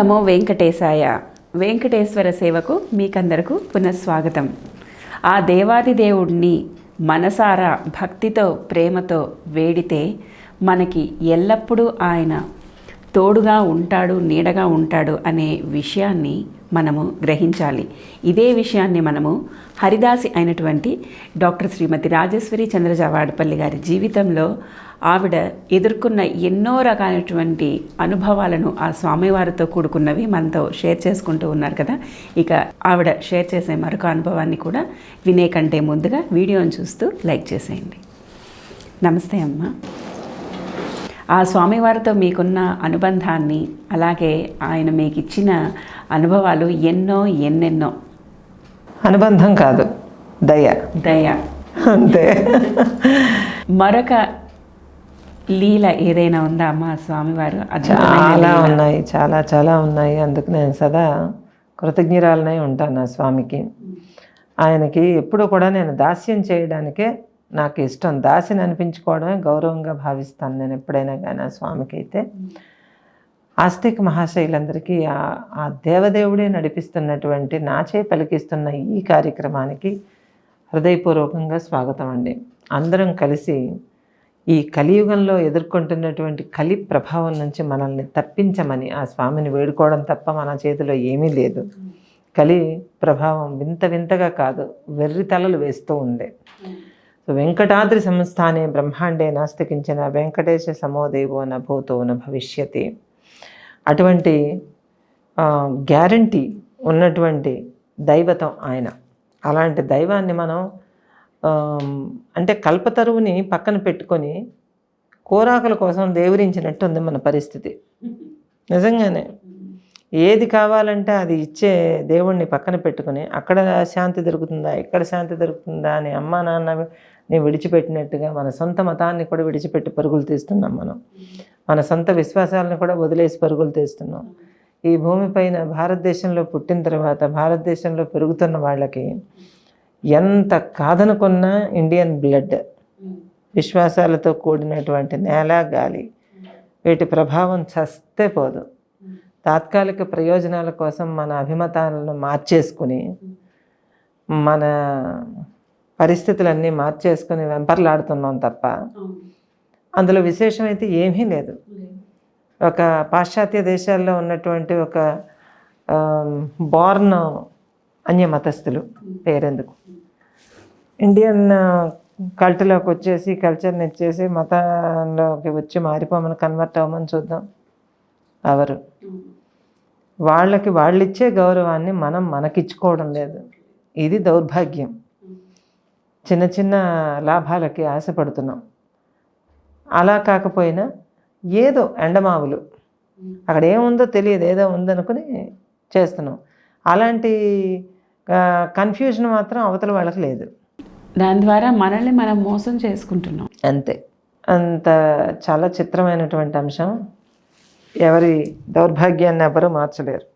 నమో వెంకటేశాయ. వెంకటేశ్వర సేవకు మీకందరకు పునఃస్వాగతం. ఆ దేవాది దేవుడిని మనసారా భక్తితో ప్రేమతో వేడితే మనకి ఎల్లప్పుడూ ఆయన తోడుగా ఉంటాడు నీడగా ఉంటాడు అనే విషయాన్ని మనము గ్రహించాలి. ఇదే విషయాన్ని మనము హరిదాసి అయినటువంటి డాక్టర్ శ్రీమతి రాజేశ్వరి చంద్రజావాడపల్లి గారి జీవితంలో ఆవిడ ఎదుర్కొన్న ఎన్నో రకాలైనటువంటి అనుభవాలను ఆ స్వామివారితో కూడుకున్నవి మనతో షేర్ చేసుకుంటూ ఉన్నారు కదా. ఇక ఆవిడ షేర్ చేసే మరొక అనుభవాన్ని కూడా వినే కంటే ముందుగా వీడియోని చూస్తూ లైక్ చేసేయండి. నమస్తే అమ్మ. ఆ స్వామివారితో మీకున్న అనుబంధాన్ని అలాగే ఆయన మీకు ఇచ్చిన అనుభవాలు ఎన్నో ఎన్నెన్నో. అనుబంధం కాదు దయ. దయ. అంతే. మరొక లీల ఏదైనా ఉందా అమ్మ ఆ స్వామివారు చాలా. ఉన్నాయి చాలా చాలా ఉన్నాయి. అందుకు నేను సదా కృతజ్ఞరాలనై ఉంటాను ఆ స్వామికి. ఆయనకి ఎప్పుడు కూడా నేను దాస్యం చేయడానికే నాకు ఇష్టం దాసిని అనిపించుకోవడమే గౌరవంగా భావిస్తాను నేను ఎప్పుడైనా కానీ ఆ స్వామికి అయితే. ఆస్తిక మహాశైలందరికీ ఆ- ఆ దేవదేవుడే నడిపిస్తున్నటువంటి నాచే పలికిస్తున్న ఈ కార్యక్రమానికి హృదయపూర్వకంగా స్వాగతం అండి. అందరం కలిసి ఈ కలియుగంలో ఎదుర్కొంటున్నటువంటి కలి ప్రభావం నుంచి మనల్ని తప్పించమని ఆ స్వామిని వేడుకోవడం తప్ప మన చేతిలో ఏమీ లేదు. కలి ప్రభావం వింత వింతగా కాదు వెర్రి తలలు వేస్తూ ఉంది వెంకటాద్రి సంస్థానే బ్రహ్మాండే నాస్తికించిన వెంకటేశ సమోదేవో నభూతో భవిష్యతి. అటువంటి గ్యారంటీ ఉన్నటువంటి దైవతం ఆయన. అలాంటి దైవాన్ని మనం అంటే కల్పతరువుని పక్కన పెట్టుకొని కోరాకుల కోసం దేవరించినట్టు ఉంది మన పరిస్థితి. నిజంగానే. ఏది కావాలంటే అది ఇచ్చే దేవుణ్ణి పక్కన పెట్టుకుని అక్కడ శాంతి దొరుకుతుందా ఇక్కడ శాంతి దొరుకుతుందా అని అమ్మా నాన్న విడిచిపెట్టినట్టుగా మన సొంత మతాన్ని కూడా విడిచిపెట్టి పరుగులు తీస్తున్నాం మనం. మన సొంత విశ్వాసాలను కూడా వదిలేసి పరుగులు తీస్తున్నాం. ఈ భూమిపైన భారతదేశంలో పుట్టిన తర్వాత భారతదేశంలో పెరుగుతున్న వాళ్ళకి ఎంత కాదనుకున్నా ఇండియన్ బ్లడ్ విశ్వాసాలతో కూడినటువంటి నేల గాలి వీటి ప్రభావం చస్తే పోదు. తాత్కాలిక ప్రయోజనాల కోసం మన అభిమతాలను మార్చేసుకుని మన పరిస్థితులన్నీ మార్చేసుకుని వెంపర్లాడుతున్నాం తప్ప అందులో విశేషం అయితే ఏమీ లేదు. ఒక పాశ్చాత్య దేశాల్లో ఉన్నటువంటి ఒక బార్న్ అన్యమతస్థులు పేరెందుకు? ఇండియన్ కల్చర్లోకి వచ్చేసి కల్చర్ని ఇచ్చేసి మతంలోకి వచ్చి మారిపోమని కన్వర్ట్ అవ్వమని చూద్దాం. ఎవరు? వాళ్ళకి వాళ్ళు ఇచ్చే గౌరవాన్ని మనం మనకిచ్చుకోవడం లేదు. ఇది దౌర్భాగ్యం. చిన్న చిన్న లాభాలకి ఆశపడుతున్నాం. అలా కాకపోయినా ఏదో ఎండమావులు. అక్కడ ఏముందో తెలియదు ఏదో ఉందనుకుని చేస్తున్నాం. అలాంటి కన్ఫ్యూజన్ మాత్రం అవతల వాళ్ళకి లేదు. దాని ద్వారా మనల్ని మనం మోసం చేసుకుంటున్నాం. అంతే. అంత చాలా చిత్రమైనటువంటి అంశం. ఎవరి దౌర్భాగ్యాన్ని ఎవరు మార్చలేరు.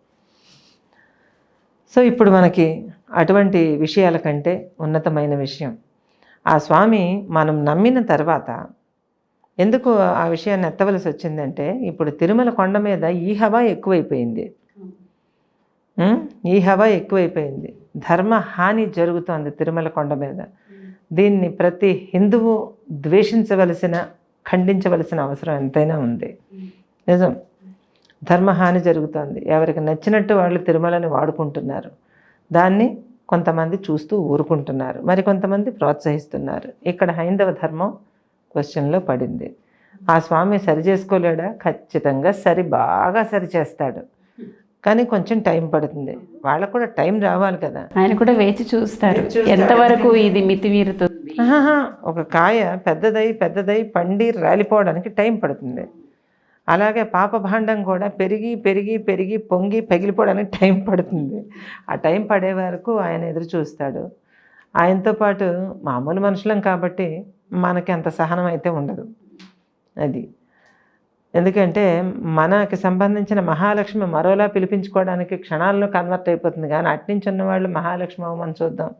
సో ఇప్పుడు మనకి అటువంటి విషయాల కంటే ఉన్నతమైన విషయం. ఆ స్వామి మనం నమ్మిన తర్వాత ఎందుకు ఆ విషయాన్ని ఎత్తవలసి వచ్చిందంటే ఇప్పుడు తిరుమల కొండ మీద ఈ హవా ఎక్కువైపోయింది. ఈ హవా ఎక్కువైపోయింది. ధర్మ హాని జరుగుతోంది తిరుమల కొండ మీద. దీన్ని ప్రతి హిందువు ద్వేషించవలసిన ఖండించవలసిన అవసరం ఎంతైనా ఉంది. నిజం. ధర్మహాని జరుగుతోంది. ఎవరికి నచ్చినట్టు వాళ్ళు తిరుమలని వాడుకుంటున్నారు. దాన్ని కొంతమంది చూస్తూ ఊరుకుంటున్నారు. మరి కొంతమంది ప్రోత్సహిస్తున్నారు. ఇక్కడ హైందవ ధర్మం క్వశ్చన్లో పడింది. ఆ స్వామి సరి చేసుకోలేడా? ఖచ్చితంగా సరి బాగా సరి చేస్తాడు. కానీ కొంచెం టైం పడుతుంది. వాళ్ళకు కూడా టైం రావాలి కదా. ఆయన కూడా వేచి చూస్తారు. ఎంతవరకు ఇది మితిమీరుతుంది? ఒక కాయ పెద్దదై పెద్దదై పండి రాలిపోవడానికి టైం పడుతుంది. అలాగే పాప భాండం కూడా పెరిగి పెరిగి పెరిగి పొంగి పగిలిపోవడానికి టైం పడుతుంది. ఆ టైం పడే వరకు ఆయన ఎదురు చూస్తాడు. ఆయనతో పాటు మామూలు మనుషులం కాబట్టి మనకి అంత సహనం అయితే ఉండదు. అది. ఎందుకంటే మనకి సంబంధించిన మహాలక్ష్మి మరోలా పిలిపించుకోవడానికి క్షణాల్లో కన్వర్ట్ అయిపోతుంది. కానీ అట్నుంచి ఉన్నవాళ్ళు మహాలక్ష్మి అవ్వమని చూద్దాం.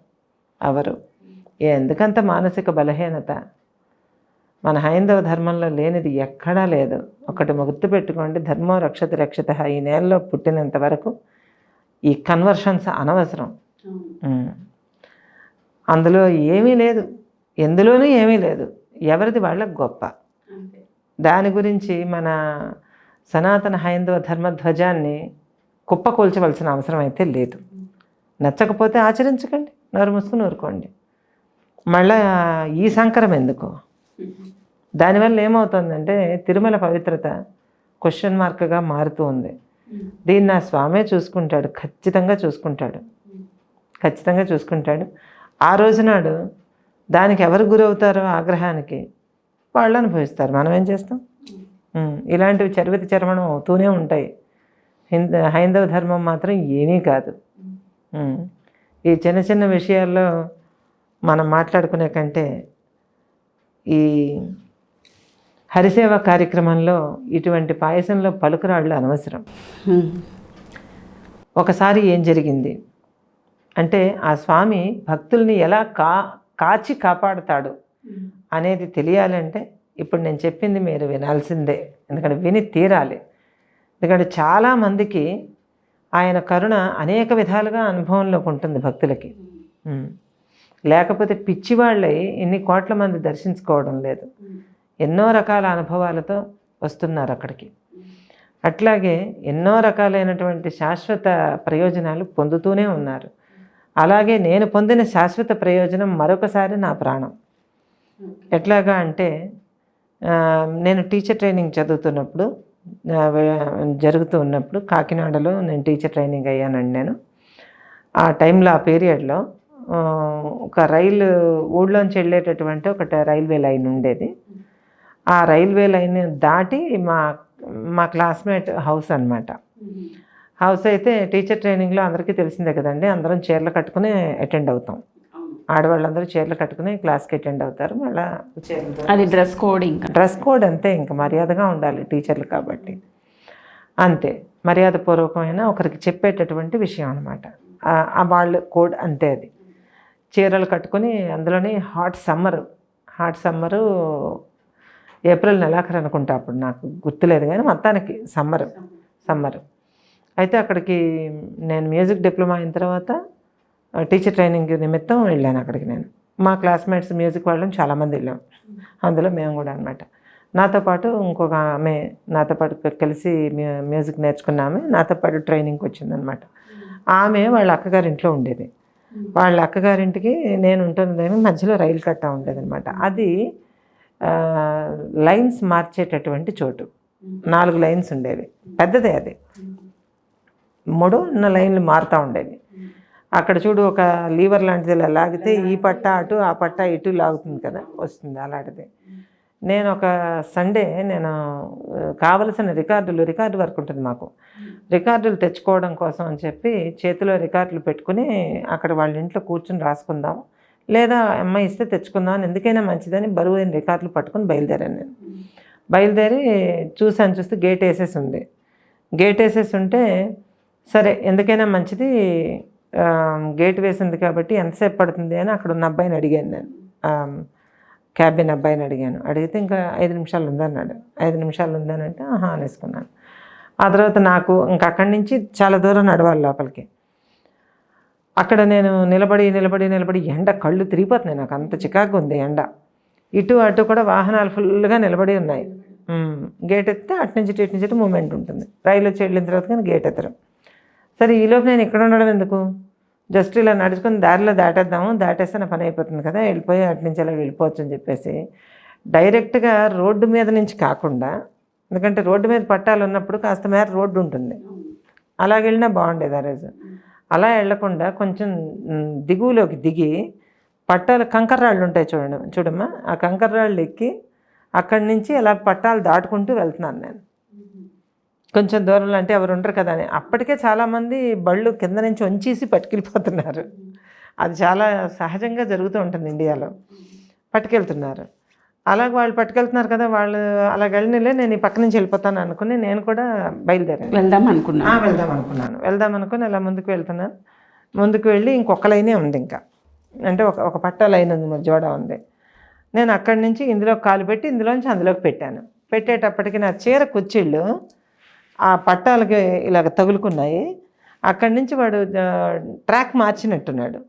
అవరు ఎందుకంత మానసిక బలహీనత? మన హైందవ ధర్మంలో లేనిది ఎక్కడా లేదు. ఒకటి గుర్తు పెట్టుకోండి ధర్మం రక్షత రక్షిత. ఈ నేలలో పుట్టినంత వరకు ఈ కన్వర్షన్స్ అనవసరం. అందులో ఏమీ లేదు. ఎందులోనూ ఏమీ లేదు. ఎవరిది వాళ్ళకి గొప్ప. దాని గురించి మన సనాతన హైందవ ధర్మ ధ్వజాన్ని కుప్పకూల్చవలసిన అవసరం అయితే లేదు. నచ్చకపోతే ఆచరించకండి. నోరు మూసుకుని ఊరుకోండి. మళ్ళా ఈ సంకరం ఎందుకు? దానివల్ల ఏమవుతుందంటే తిరుమల పవిత్రత క్వశ్చన్ మార్క్గా మారుతూ ఉంది. దీన్ని నా స్వామే చూసుకుంటాడు ఖచ్చితంగా చూసుకుంటాడు. ఖచ్చితంగా చూసుకుంటాడు. ఆ రోజునాడు దానికి ఎవరు గురవుతారో ఆగ్రహానికి వాళ్ళు అనుభవిస్తారు. మనం ఏం చేస్తాం? ఇలాంటివి చరివిత చరమణం అవుతూనే ఉంటాయి. హింద హైందవ ధర్మం మాత్రం ఏమీ కాదు. ఈ చిన్న చిన్న విషయాల్లో మనం మాట్లాడుకునే కంటే ఈ హరిసేవ కార్యక్రమంలో ఇటువంటి పాయసంలో పలుకురాళ్ళు అనవసరం. ఒకసారి ఏం జరిగింది? అంటే ఆ స్వామి భక్తుల్ని ఎలా కా కాచి కాపాడుతాడు అనేది తెలియాలంటే ఇప్పుడు నేను చెప్పింది మీరు వినాల్సిందే. ఎందుకంటే విని తీరాలి. ఎందుకంటే చాలామందికి ఆయన కరుణ అనేక విధాలుగా అనుభవంలోకి ఉంటుంది భక్తులకి. లేకపోతే పిచ్చివాళ్ళై ఇన్ని కోట్ల మంది దర్శించుకోవడం లేదు. ఎన్నో రకాల అనుభవాలతో వస్తున్నారు అక్కడికి. అట్లాగే ఎన్నో రకాలైనటువంటి శాశ్వత ప్రయోజనాలు పొందుతూనే ఉన్నారు. అలాగే నేను పొందిన శాశ్వత ప్రయోజనం మరొకసారి నా ప్రాణం. ఎట్లాగా అంటే నేను టీచర్ ట్రైనింగ్ చదువుతున్నప్పుడు జరుగుతూ ఉన్నప్పుడు కాకినాడలో నేను టీచర్ ట్రైనింగ్ అయ్యానండి నేను. ఆ టైంలో ఆ పీరియడ్లో ఒక రైలు ఊళ్ళోంచి వెళ్ళేటటువంటి ఒక ట- రైల్వే లైన్ ఉండేది. ఆ రైల్వే లైన్ దాటి మా మా క్లాస్మేట్ హౌస్ అన్నమాట. హౌస్ అయితే టీచర్ ట్రైనింగ్లో అందరికీ తెలిసిందే కదండి. అందరం చీరలు కట్టుకుని అటెండ్ అవుతాం. ఆడవాళ్ళందరూ చీరలు కట్టుకుని క్లాస్కి అటెండ్ అవుతారు. మళ్ళీ అది డ్రెస్ కోడ్ ఇంకా. డ్రెస్ కోడ్ అంతే ఇంకా. మర్యాదగా ఉండాలి టీచర్లు కాబట్టి. అంతే. మర్యాదపూర్వకమైన ఒకరికి చెప్పేటటువంటి విషయం అనమాట ఆ వాళ్ళ కోడ్ అంతే అది. చీరలు కట్టుకొని అందులోని hot summer hot summer April నెలాఖరు అనుకుంటా అప్పుడు నాకు గుర్తులేదు కానీ మొత్తానికి సమ్మర్ సమ్మర్. అయితే అక్కడికి నేను మ్యూజిక్ డిప్లొమా అయిన తర్వాత టీచర్ ట్రైనింగ్ నిమిత్తం వెళ్ళాను అక్కడికి నేను. మా క్లాస్మేట్స్ మ్యూజిక్ వాళ్ళం చాలామంది వెళ్ళాం. అందులో మేము కూడా అనమాట నాతో పాటు ఇంకొక ఆమె నాతో పాటు కలిసి మ్యూజిక్ నేర్చుకున్న ఆమె నాతో పాటు ట్రైనింగ్కి వచ్చిందనమాట ఆమె వాళ్ళ అక్కగారింట్లో ఉండేది. వాళ్ళ అక్కగారింటికి నేను ఉంటున్నదేమో మధ్యలో రైలు కట్ట ఉండేదన్నమాట. అది లైన్స్ మార్చేటటువంటి చోటు. నాలుగు లైన్స్ ఉండేవి. పెద్దదే అది. మూడు ఉన్న లైన్లు మారుతూ ఉండేవి. అక్కడ చూడు ఒక లీవర్ లాంటిది ఇలా లాగితే ఈ పట్ట అటు ఆ పట్ట ఇటు లాగుతుంది కదా వస్తుంది అలాంటిది. నేను ఒక సండే నేను కావలసిన రికార్డులు రికార్డు వర్క్ ఉంటుంది మాకు. రికార్డులు తెచ్చుకోవడం కోసం అని చెప్పి చేతిలో రికార్డులు పెట్టుకుని అక్కడ వాళ్ళ ఇంట్లో కూర్చుని రాసుకుందాం. లేదా అమ్మాయి ఇస్తే తెచ్చుకుందాం అని ఎందుకైనా మంచిదని బరువు అయిన రికార్డులు పట్టుకుని బయలుదేరాను నేను. బయలుదేరి చూసాను చూస్తే గేట్ వేసేసి ఉంది గేట్ వేసేసి ఉంటే సరే ఎందుకైనా మంచిది గేట్ వేసింది కాబట్టి ఎంతసేపు పడుతుంది అని అక్కడ ఉన్న అబ్బాయిని అడిగాను నేను. క్యాబిన్ అబ్బాయిని అడిగాను. అడిగితే ఇంకా ఐదు నిమిషాలు ఉందన్నాడు. ఐదు నిమిషాలు ఉందనంటే ఆహా అనేసుకున్నాను. ఆ తర్వాత నాకు ఇంకా అక్కడి నుంచి చాలా దూరం నడవాలి లోపలికి. అక్కడ నేను నిలబడి నిలబడి నిలబడి ఎండ కళ్ళు తిరిగిపోతున్నాయి. నాకు అంత చికాకు ఉంది ఎండ. ఇటు అటు కూడా వాహనాలు ఫుల్గా నిలబడి ఉన్నాయి. గేట్ ఎత్తే అటు నుంచి ఇటు నుంచి మూమెంట్ ఉంటుంది. రైలు వచ్చి వెళ్ళిన తర్వాత కానీ గేట్ ఎత్తరు. సరే ఈలోపు నేను ఇక్కడ ఉండడం ఎందుకు? జస్ట్ ఇలా నడుచుకుని దారిలో దాటేద్దాము దాటేస్తే నా పని అయిపోతుంది కదా వెళ్ళిపోయి అటు నుంచి అలా వెళ్ళిపోవచ్చు అని చెప్పేసి. డైరెక్ట్గా రోడ్డు మీద నుంచి కాకుండా ఎందుకంటే రోడ్డు మీద పట్టాలు ఉన్నప్పుడు కాస్త మేర రోడ్డు ఉంటుంది. అలా వెళ్ళినా బాగుండేది ఆ రోజు. అలా వెళ్ళకుండా కొంచెం దిగువలోకి దిగి పట్టాలు కంకర రాళ్ళు ఉంటాయి చూడండి చూడమ్మా. ఆ కంకర రాళ్ళు ఎక్కి అక్కడి నుంచి అలా పట్టాలు దాటుకుంటూ వెళ్తున్నాను నేను. కొంచెం దూరంలో అంటే ఎవరు ఉండరు కదా అని. అప్పటికే చాలామంది బళ్ళు కింద నుంచి వంచేసి పట్టుకెళ్ళిపోతున్నారు. అది చాలా సహజంగా జరుగుతూ ఉంటుంది ఇండియాలో. పట్టుకెళ్తున్నారు. అలాగ వాళ్ళు పట్టుకెళ్తున్నారు కదా వాళ్ళు అలాగ వెళ్ళినలే నేను ఈ పక్క నుంచి వెళ్ళిపోతాను అనుకుని నేను కూడా బయలుదేరాను. వెళ్దాం అనుకున్నా ఆ, వెళ్దాం అనుకున్నాను. వెళ్దాం అనుకుని అలా ముందుకు వెళ్తున్నాను. ముందుకు వెళ్ళి ఇంకొక లైనే ఉంది ఇంకా. అంటే ఒక ఒక పట్ట లైన్ ఉంది మరి జోడ ఉంది. నేను అక్కడి నుంచి ఇందులో కాలు పెట్టి ఇందులోంచి అందులోకి పెట్టాను. పెట్టేటప్పటికి నా చీర కుచ్చిళ్ళు ఆ పట్టాలకి ఇలాగ తగులుకున్నాయి. అక్కడి నుంచి వాడు ట్రాక్ మార్చినట్టున్నాడు.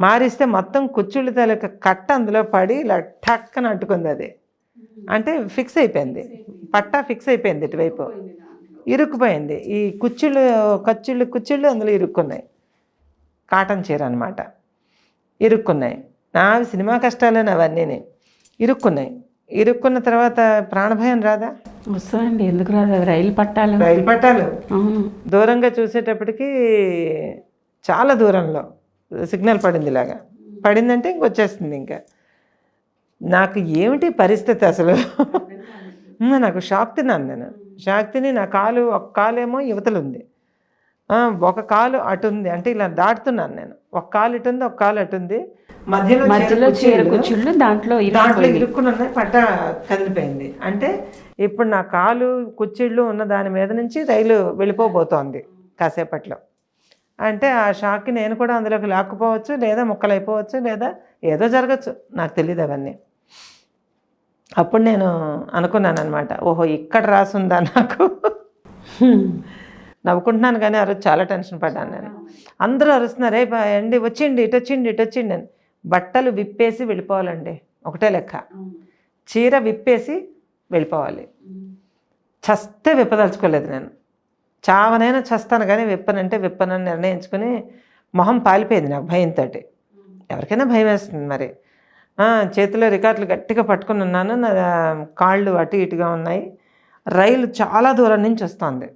మారిస్తే మొత్తం కుచ్చుళ్ళు తాలూకా కట్ట అందులో పడి ఇలా టక్కన అంటుకుంది అది. అంటే ఫిక్స్ అయిపోయింది. పట్టా ఫిక్స్ అయిపోయింది ఇటువైపు. ఇరుక్కుపోయింది. ఈ కుచ్చుళ్ళు కచ్చుళ్ళు కుచ్చుళ్ళు అందులో ఇరుక్కున్నాయి. కాటన్ చీర అనమాట ఇరుక్కున్నాయి. నా సినిమా కష్టాలేని అవన్నీ ఇరుక్కున్నాయి. ఇరుక్కున్న తర్వాత ప్రాణభయం రాదా? వస్తుందండి. ఎందుకు రాదు? రైలు పట్టాలు. రైలు పట్టాలు? అవును. దూరంగా చూసేటప్పటికి చాలా దూరంలో సిగ్నల్ పడింది ఇలాగా. పడిందంటే ఇంకొచ్చేస్తుంది ఇంకా. నాకు ఏమిటి పరిస్థితి అసలు? నాకు షాక్ తిన్నాను నేను. షాక్ తిని నా కాలు ఒక కాలు ఏమో యువతలు ఉంది. ఒక కాలు అటు ఉంది. అంటే ఇలా దాటుతున్నాను నేను. ఒక కాలు ఇటు ఉంది ఒక కాలు అటు ఉంది. మధ్యలో మధ్యలో చీర కుర్చీలు. కూర్చుళ్ళు దాంట్లో దాంట్లో ఇరుక్కుపోయింది ఇరుక్కుని ఉన్నాయి పట్ట కదిలిపోయింది అంటే ఇప్పుడు నా కాలు కుచ్చిళ్ళు ఉన్న దాని మీద నుంచి రైలు వెళ్ళిపోబోతోంది కాసేపట్లో. అంటే ఆ షాక్కి నేను కూడా అందులోకి లాక్కుపోవచ్చు లేదా ముక్కలు అయిపోవచ్చు లేదా ఏదో జరగచ్చు. నాకు తెలియదు అవన్నీ. అప్పుడు నేను అనుకున్నాను అనమాట ఓహో ఇక్కడ రాసుందా నాకు? నవ్వుకుంటున్నాను కానీ ఆ రోజు చాలా టెన్షన్ పడ్డాను నేను. అందరూ అరుస్తున్నారు ఏ అండి వచ్చిండి ఇటు వచ్చిండి ఇటు వచ్చిండి అని. బట్టలు విప్పేసి వెళ్ళిపోవాలండి. ఒకటే లెక్క. చీర విప్పేసి వెళ్ళిపోవాలి. చస్తే విప్పదలుచుకోలేదు నేను. చావనైనా చస్తాను కానీ విప్పనంటే విప్పనని నిర్ణయించుకుని మొహం పాలిపోయింది నాకు భయంతో ఎవరికైనా భయం వేస్తుంది మరి. చేతిలో రికార్డులు గట్టిగా పట్టుకుని ఉన్నాను. నా కాళ్ళు అటు ఇటుగా ఉన్నాయి. రైలు చాలా దూరం నుంచి వస్తుంది.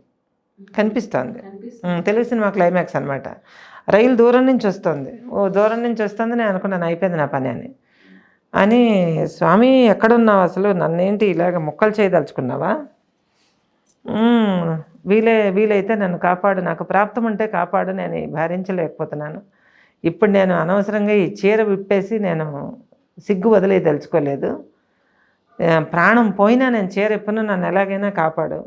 కనిపిస్తోంది. తెలుగు సినిమా క్లైమాక్స్ అనమాట రైలు దూరం నుంచి వస్తుంది. ఓ దూరం నుంచి వస్తుంది నేను అనుకున్నాను అయిపోయింది నా పని అని. అని స్వామి ఎక్కడున్నావు అసలు? నన్నేంటి ఇలాగ ముక్కలు చేయదలుచుకున్నావా? వీలే వీలైతే నన్ను కాపాడు. నాకు ప్రాప్తం ఉంటే కాపాడు. నేను భారించలేకపోతున్నాను భరించలేకపోతున్నాను. ఇప్పుడు నేను అనవసరంగా ఈ చీర విప్పేసి నేను సిగ్గు వదిలే తలుచుకోలేదు ప్రాణం పోయినా నేను చీర ఇప్పను నన్ను ఎలాగైనా కాపాడు.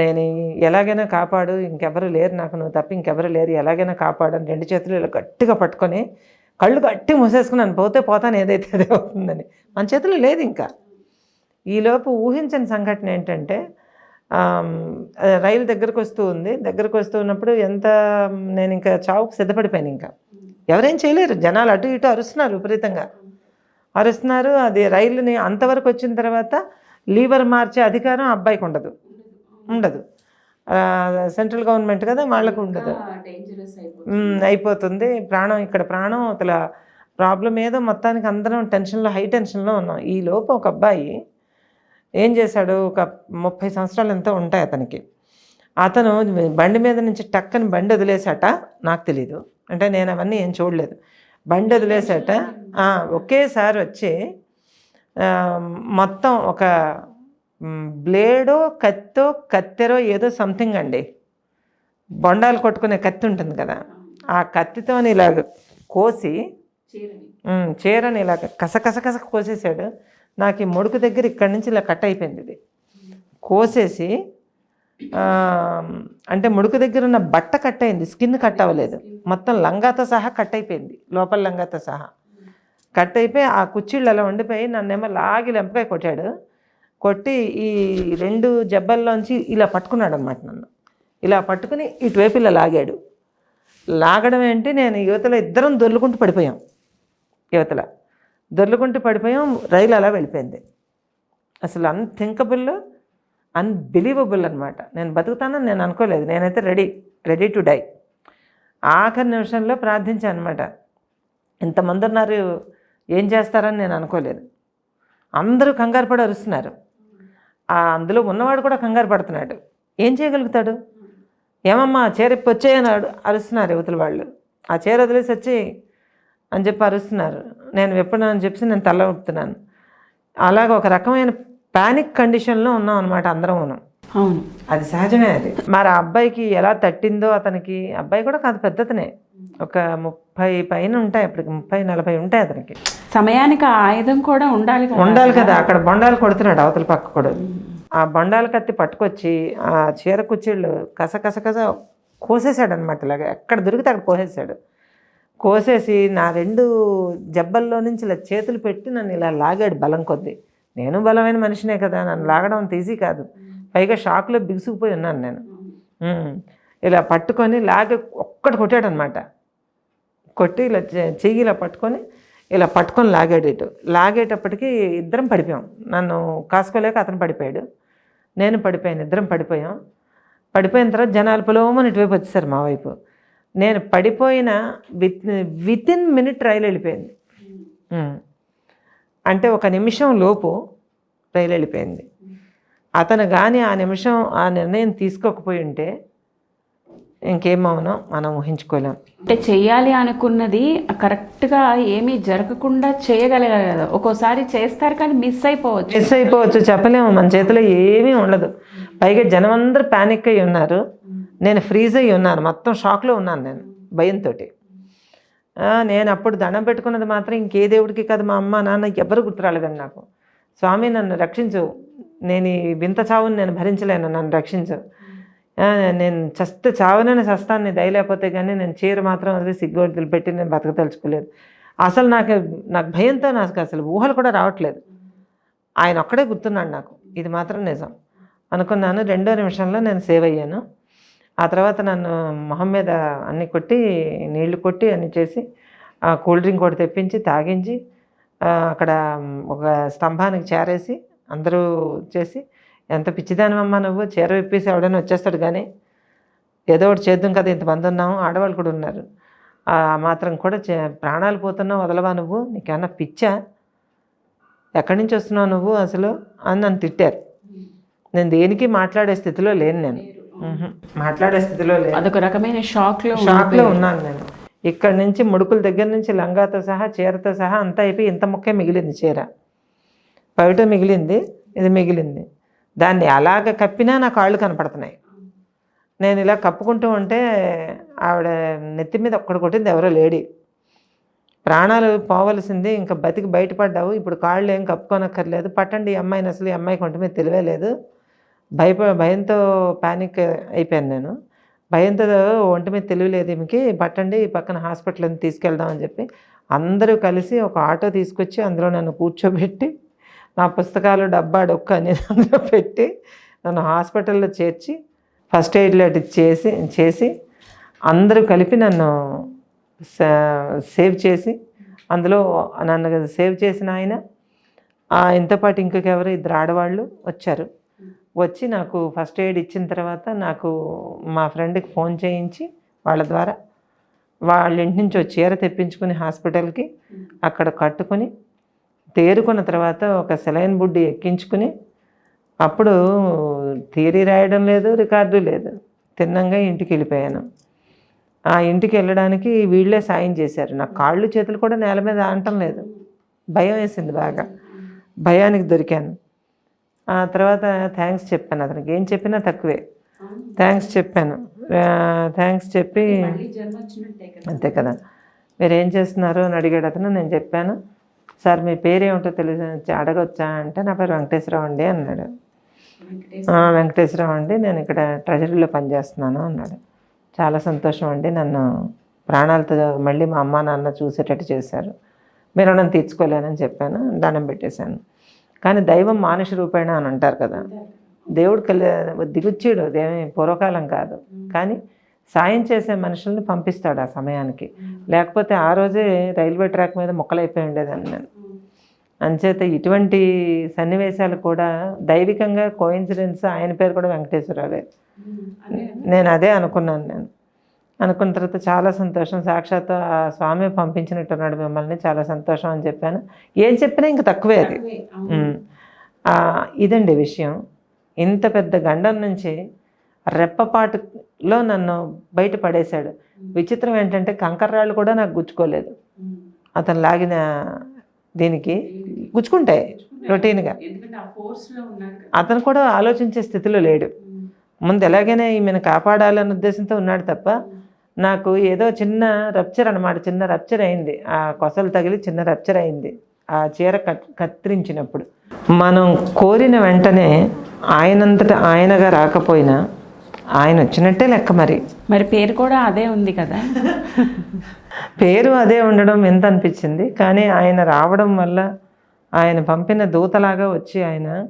నేను ఎలాగైనా కాపాడు ఇంకెవరు లేరు నాకు నువ్వు తప్ప ఇంకెవరు లేరు ఎలాగైనా కాపాడు అని రెండు చేతులు ఇలా గట్టిగా పట్టుకొని కళ్ళు గట్టి మూసేసుకున్నాను పోతే పోతాను ఏదైతే అదే అవుతుందని. మన చేతిలో లేదు ఇంకా. ఈలోపు ఊహించని సంఘటన ఏంటంటే రైలు దగ్గరకు వస్తూ ఉంది. దగ్గరకు వస్తూ ఉన్నప్పుడు ఎంత నేను ఇంకా చావుకు సిద్ధపడిపోయాను ఇంకా. ఎవరేం చేయలేరు. జనాలు అటు ఇటు అరుస్తున్నారు విపరీతంగా. అరుస్తున్నారు. అది రైలుని అంతవరకు వచ్చిన తర్వాత లీవర్ మార్చే అధికారం ఆ అబ్బాయికి ఉండదు. ఉండదు. సెంట్రల్ గవర్నమెంట్ కదా వాళ్ళకు ఉండదు. అయిపోతుంది. ప్రాణం ఇక్కడ ప్రాణం అసలు ప్రాబ్లం ఏదో మొత్తానికి అందరం టెన్షన్లో హై టెన్షన్లో ఉన్నాం. ఈ లోపు ఒక అబ్బాయి ఏం చేశాడు? ఒక ముప్పై సంవత్సరాలు ఎంతో ఉంటాయి అతనికి. అతను బండి మీద నుంచి టక్కని బండి వదిలేసాట నాకు తెలీదు. అంటే నేను అవన్నీ ఏం చూడలేదు. బండి వదిలేసాట ఒకేసారి వచ్చి మొత్తం ఒక బ్లేడో కత్తో కత్తెరో ఏదో సంథింగ్ అండి. బొండాలు కొట్టుకునే కత్తి ఉంటుంది కదా. ఆ కత్తితోని ఇలాగ కోసి చీరని ఇలాగ కసకస కస కోసేసాడు. నాకు ఈ ముడుకు దగ్గర ఇక్కడి నుంచి ఇలా కట్ అయిపోయింది ఇది. కోసేసి అంటే ముడుకు దగ్గర ఉన్న బట్ట కట్ అయింది. స్కిన్ కట్ అవ్వలేదు. మొత్తం లంగాతో సహా కట్ అయిపోయింది. లోపల లంగాతో సహా. కట్ అయిపోయి ఆ కుర్చీళ్ళు అలా ఉండిపోయి నన్నేమో లాగి లెంపకాయ కొట్టాడు. కొట్టి ఈ రెండు జబ్బల్లోంచి ఇలా పట్టుకున్నాడు అనమాట నన్ను. ఇలా పట్టుకుని ఇటువైపు ఇలా లాగాడు. లాగడం ఏంటి? నేను యువతల ఇద్దరం దొర్లుకుంటూ పడిపోయాం. యువతల దొర్లుకుంటూ పడిపోయాం రైలు అలా వెళ్ళిపోయింది. అసలు అన్థింకబుల్ అన్బిలీవబుల్ అనమాట నేను బతుకుతానని నేను అనుకోలేదు. నేనైతే రెడీ రెడీ టు డై. ఆఖరి నిమిషంలో ప్రార్థించాను అనమాట ఇంతమంది ఉన్నారు ఏం చేస్తారని నేను అనుకోలేదు. అందరూ కంగారు పడి అరుస్తున్నారు. అందులో ఉన్నవాడు కూడా కంగారు పడుతున్నాడు. ఏం చేయగలుగుతాడు? ఏమమ్మా చీర వచ్చేయన్నాడు అరుస్తున్నారు యువతల వాళ్ళు. ఆ చీర వదిలేసి వచ్చి అని చెప్పి అరుస్తున్నారు. నేను విప్పను అని చెప్పి నేను తల ఊపుతున్నాను. అలాగ ఒక రకమైన ప్యానిక్ కండిషన్లో ఉన్నాం అనమాట అందరం ఉన్నాం అవును. అది సహజమే అది. మరి ఆ అబ్బాయికి ఎలా తట్టిందో అతనికి అబ్బాయి కూడా కాదు పెద్దతనే. ఒక ముప్పై పైన ఉంటాయి అప్పటికి ముప్పై నలభై ఉంటాయి అతనికి. సమయానికి ఆయుధం కూడా ఉండాలి ఉండాలి కదా అక్కడ బొండాలు కొడుతున్నాడు అవతల పక్క కూడా. ఆ బొండాల కత్తి పట్టుకొచ్చి ఆ చీర కుర్చీళ్ళు కస కస కస కోసేసాడు అనమాట ఇలాగ. ఎక్కడ దొరికితే అక్కడ కోసేసాడు కోసేసి నా రెండు జబ్బల్లో నుంచి ఇలా చేతులు పెట్టి నన్ను ఇలా లాగాడు బలం కొద్దీ. నేను బలమైన మనిషినే కదా నన్ను లాగడం అంత ఈజీ కాదు. పైగా షాక్లో బిగుసుకుపోయి ఉన్నాను నేను. ఇలా పట్టుకొని లాగి ఒక్కటి కొట్టాడు అనమాట కొట్టి ఇలా చెయ్యి ఇలా పట్టుకొని ఇలా పట్టుకొని లాగాడు ఇటు. లాగేటప్పటికి ఇద్దరం పడిపోయాం. నన్ను కాసుకోలేక అతను పడిపోయాడు. నేను పడిపోయాను. ఇద్దరం పడిపోయాం. పడిపోయిన తర్వాత జనాలు పొలవమని ఇటువైపు వచ్చేసారు మా వైపు. నేను పడిపోయిన విత్ విత్ ఇన్ మినిట్ రైలు వెళ్ళిపోయింది. అంటే ఒక నిమిషం లోపు రైలు వెళ్ళిపోయింది. అతను కానీ ఆ నిమిషం ఆ నిర్ణయం తీసుకోకపోయి ఉంటే ఇంకేమవునో మనం ఊహించుకోలేం. అంటే చెయ్యాలి అనుకున్నది కరెక్ట్గా ఏమీ జరగకుండా చేయగలగాలి కదా. ఒక్కోసారి చేస్తారు కానీ మిస్ అయిపోవచ్చు. మిస్ అయిపోవచ్చు చెప్పలేము. మన చేతిలో ఏమీ ఉండదు. పైగా జనం అందరూ ప్యానిక్ అయి ఉన్నారు. నేను ఫ్రీజ్ అయ్యి ఉన్నాను. మొత్తం షాక్లో ఉన్నాను నేను భయంతో నేను అప్పుడు దండం పెట్టుకున్నది మాత్రం ఇంకే దేవుడికి కాదు మా అమ్మ నాన్న ఎవరు గుర్తురాలేదండి నాకు. స్వామి నన్ను రక్షించు. నేను ఈ వింత చావుని నేను భరించలేను నన్ను రక్షించు. నేను చస్తే చావనని చస్తాను నేను దయ లేకపోతే కానీ నేను చీర మాత్రం అది సిగ్గులు పెట్టి నేను బతకదలుచుకోలేదు. అసలు నాకు నాకు భయంతో నాకు అసలు ఊహలు కూడా రావట్లేదు. ఆయన ఒక్కడే గుర్తున్నాడు నాకు. ఇది మాత్రం నిజం. అనుకున్నాను రెండో నిమిషంలో నేను సేవ్ అయ్యాను. ఆ తర్వాత నన్ను మొహం మీద అన్ని కొట్టి నీళ్ళు కొట్టి అన్ని చేసి ఆ కూల్ డ్రింక్ ఒకటి తెప్పించి తాగించి అక్కడ ఒక స్తంభానికి చేరేసి అందరూ చేసి ఎంత పిచ్చిదానివమ్మా నువ్వు? చీర విప్పేసి ఎవడైనా వచ్చేస్తాడు కానీ ఏదో ఒకటి చేద్దాం కదా ఇంతమంది ఉన్నాము ఆడవాళ్ళు కూడా ఉన్నారు. ఆ మాత్రం కూడా చే- ప్రాణాలు పోతున్నావు వదలవా నువ్వు? నీకేమన్నా పిచ్చా? ఎక్కడి నుంచి వస్తున్నావు నువ్వు అసలు? అని నన్ను తిట్టారు. నేను దేనికి మాట్లాడే స్థితిలో లేను నేను. మాట్లాడే స్థితిలో లేను. అదొక రకమైన షాక్లో షాక్లో ఉన్నాను నేను. ఇక్కడ నుంచి ముడుకుల దగ్గర నుంచి లంగాతో సహా చీరతో సహా అంతా అయిపోయి ఇంత ముక్కే మిగిలింది చీర. బయట మిగిలింది ఇది మిగిలింది. దాన్ని అలాగ కప్పినా నా కాళ్ళు కనపడుతున్నాయి. నేను ఇలా కప్పుకుంటూ ఉంటే ఆవిడ నెత్తి మీద ఒక్కడు కొట్టింది ఎవరో లేడీ. ప్రాణాలు పోవలసింది ఇంకా బతికి బయటపడ్డావు. ఇప్పుడు కాళ్ళు ఏం కప్పుకోనక్కర్లేదు. పట్టండి ఈ అమ్మాయిని అసలు ఈ అమ్మాయికి ఒంటి మీద తెలివే లేదు. భయప భయంతో ప్యానిక్ అయిపోయాను నేను. భయంతో ఒంటి మీద తెలియలేదు ఈమెకి. పట్టండి ఈ పక్కన హాస్పిటల్ తీసుకెళ్దామని చెప్పి అందరూ కలిసి ఒక ఆటో తీసుకొచ్చి అందులో నన్ను కూర్చోబెట్టి నా పుస్తకాలు డబ్బా డొక్క అనేది అందులో పెట్టి నన్ను హాస్పిటల్లో చేర్చి ఫస్ట్ ఎయిడ్ లాంటి చేసి చేసి అందరూ కలిపి నన్ను సేవ్ చేసి అందులో నన్ను సేవ్ చేసిన ఆయన ఇంతపాటు పాటు ఇంకొకెవరు ఇద్దరు ఆడవాళ్ళు వచ్చారు. వచ్చి నాకు ఫస్ట్ ఎయిడ్ ఇచ్చిన తర్వాత నాకు మా ఫ్రెండ్కి ఫోన్ చేయించి వాళ్ళ ద్వారా వాళ్ళ ఇంటి నుంచి చీర తెప్పించుకుని హాస్పిటల్కి అక్కడ కట్టుకుని తేరుకున్న తర్వాత ఒక సెలైన్ బుడ్డి ఎక్కించుకుని అప్పుడు థియరీ రాయడం లేదు రికార్డు లేదు. తిన్నంగా ఇంటికి వెళ్ళిపోయాను. ఆ ఇంటికి వెళ్ళడానికి వీళ్ళే సాయం చేశారు. నా కాళ్ళు చేతులు కూడా నేల మీద ఆనటం లేదు. భయం వేసింది బాగా. భయానికి దొరికాను. ఆ తర్వాత థ్యాంక్స్ చెప్పాను అతనికి. ఏం చెప్పినా తక్కువే. థ్యాంక్స్ చెప్పాను. థ్యాంక్స్ చెప్పి అంతే కదా. మీరు ఏం చేస్తున్నారు అని అడిగాడు అతను. నేను చెప్పాను. సార్ మీ పేరేమిటో తెలిసి అడగొచ్చా అంటే నా పేరు వెంకటేశ్వరరావు అండి అన్నాడు. "ఆ, వెంకటేశ్వరరావు అండి నేను ఇక్కడ ట్రెజరీలో పనిచేస్తున్నాను అన్నాడు. చాలా సంతోషం అండి నన్ను ప్రాణాలతో మళ్ళీ మా అమ్మ నాన్న చూసేటట్టు చేశారు. మీరు నన్ను తీర్చుకోలేనని చెప్పాను దండం పెట్టేశాను. కానీ దైవం మానుష రూపేణ అని అంటారు కదా. దేవుడు కలి దిగుచ్చాడు అదేమి పూర్వకాలం కాదు. కానీ సాయం చేసే మనుషుల్ని పంపిస్తాడు ఆ సమయానికి. లేకపోతే ఆ రోజే రైల్వే ట్రాక్ మీద మొక్కలైపోయి ఉండేదాన్ని నేను. అంచేత ఇటువంటి సన్నివేశాలు కూడా దైవికంగా కోయిన్సిడెన్స్ ఆయన పేరు కూడా వెంకటేశ్వరరావే. నేను అదే అనుకున్నాను నేను. అనుకున్న తర్వాత చాలా సంతోషం. సాక్షాత్ ఆ స్వామి పంపించినట్టున్నాడు మిమ్మల్ని. చాలా సంతోషం అని చెప్పాను. ఏం చెప్పినా ఇంక తక్కువే అది. ఇదండి విషయం. ఇంత పెద్ద గండం నుంచి రెప్పపాటులో నన్ను బయట పడేశాడు విచిత్రం ఏంటంటే కంకర్రాళ్ళు కూడా నాకు గుచ్చుకోలేదు. అతను లాగిన దీనికి గుచ్చుకుంటాయి రొటీన్గా. అతను కూడా ఆలోచించే స్థితిలో లేడు. ముందు ఎలాగైనా ఈమెను కాపాడాలన్న ఉద్దేశంతో ఉన్నాడు తప్ప నాకు ఏదో చిన్న రప్చర్ అనమాట చిన్న రప్చర్ అయింది. ఆ కొసలు తగిలి చిన్న రప్చర్ అయింది. ఆ చీర కట్ కత్తిరించినప్పుడు. మనం కోరిన వెంటనే ఆయనంతట ఆయనగా రాకపోయినా ఆయన వచ్చినట్టే లెక్క మరి. మరి పేరు కూడా అదే ఉంది కదా. పేరు అదే ఉండడం ఎంత అనిపించింది? కానీ ఆయన రావడం వల్ల ఆయన పంపిన దూతలాగా వచ్చి ఆయన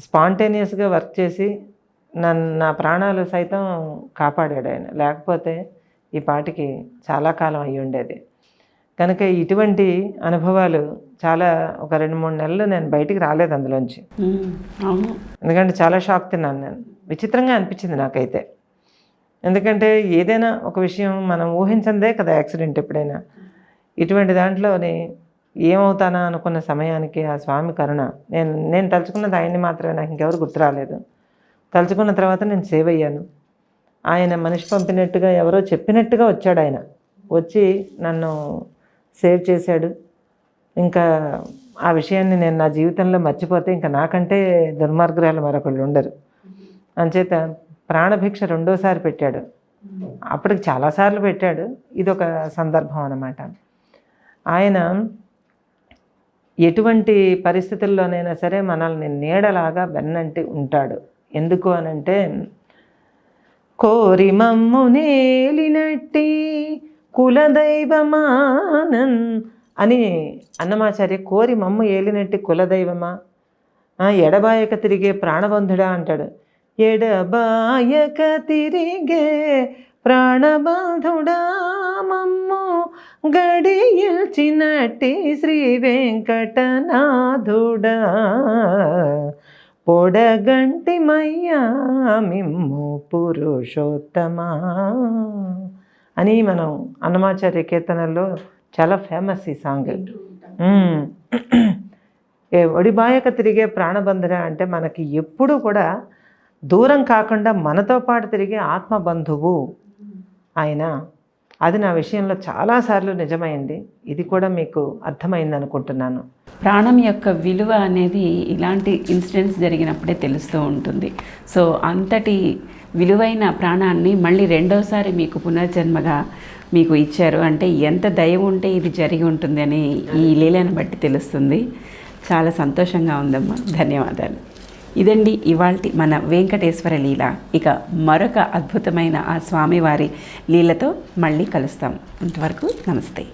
స్పాంటేనియస్గా వర్క్ చేసి నన్ను నా ప్రాణాలు సైతం కాపాడాడు ఆయన. లేకపోతే ఈ పాటికి చాలా కాలం అయి ఉండేది. కనుక ఇటువంటి అనుభవాలు చాలా ఒక రెండు మూడు నెలలు నేను బయటికి రాలేదు అందులోంచి. ఎందుకంటే చాలా షాక్ తిన్నాను నేను. విచిత్రంగా అనిపించింది నాకైతే. ఎందుకంటే ఏదైనా ఒక విషయం మనం ఊహించందే కదా యాక్సిడెంట్ ఎప్పుడైనా. ఇటువంటి దాంట్లోని ఏమవుతానా అనుకున్న సమయానికి ఆ స్వామి కరుణ. నేను నేను తలుచుకున్నది ఆయన్ని మాత్రమే నాకు ఇంకెవరు గుర్తు రాలేదు. తలుచుకున్న తర్వాత నేను సేవ్ అయ్యాను. ఆయన మనిషి పంపినట్టుగా ఎవరో చెప్పినట్టుగా వచ్చాడు ఆయన. వచ్చి నన్ను సేవ్ చేశాడు. ఇంకా ఆ విషయాన్ని నేను నా జీవితంలో మర్చిపోతే ఇంకా నాకంటే దుర్మార్గురాలు మరొకళ్ళు ఉండరు. అంచేత ప్రాణభిక్ష రెండోసారి పెట్టాడు. అప్పటికి చాలాసార్లు పెట్టాడు. ఇది ఒక సందర్భం అన్నమాట. ఆయన ఎటువంటి పరిస్థితుల్లోనైనా సరే మనల్ని నీడలాగా వెన్నంటి ఉంటాడు. ఎందుకు అనంటే కోరి మమ్ము నేలినట్టి కులదైవమానన్ అని అన్నమాచార్య కోరి మమ్ము ఏలినట్టి కులదైవమా? ఎడబాయక తిరిగే ప్రాణబంధుడా అంటాడు. ఎడబాయక తిరిగే ప్రాణబంధుడా మమ్ము గడియల్చినట్టి శ్రీ వెంకటనాథుడా పొడగంటి మయ్యా మిమ్ము పురుషోత్తమా. అని మనం అన్నమాచార్య కీర్తనల్లో చాలా ఫేమస్ ఈ సాంగ్. ఒడిబాయక తిరిగే ప్రాణబంధుడ అంటే మనకి ఎప్పుడూ కూడా దూరం కాకుండా మనతో పాటు తిరిగే ఆత్మబంధువు ఆయన. అది నా విషయంలో చాలాసార్లు నిజమైంది. ఇది కూడా మీకు అర్థమైంది అనుకుంటున్నాను ప్రాణం యొక్క విలువ అనేది ఇలాంటి ఇన్సిడెంట్స్ జరిగినప్పుడే తెలుస్తూ ఉంటుంది. సో అంతటి విలువైన ప్రాణాన్ని మళ్ళీ రెండోసారి మీకు పునర్జన్మగా మీకు ఇచ్చారు. అంటే ఎంత దయ ఉంటే ఇది జరిగి ఉంటుంది అని ఈ లీలను బట్టి తెలుస్తుంది. చాలా సంతోషంగా ఉందమ్మా. ధన్యవాదాలు. ఇదండి ఇవాల్టి మన వెంకటేశ్వర లీల. ఇక మరొక అద్భుతమైన ఆ స్వామివారి లీలతో మళ్ళీ కలుస్తాం. అంతవరకు నమస్తే.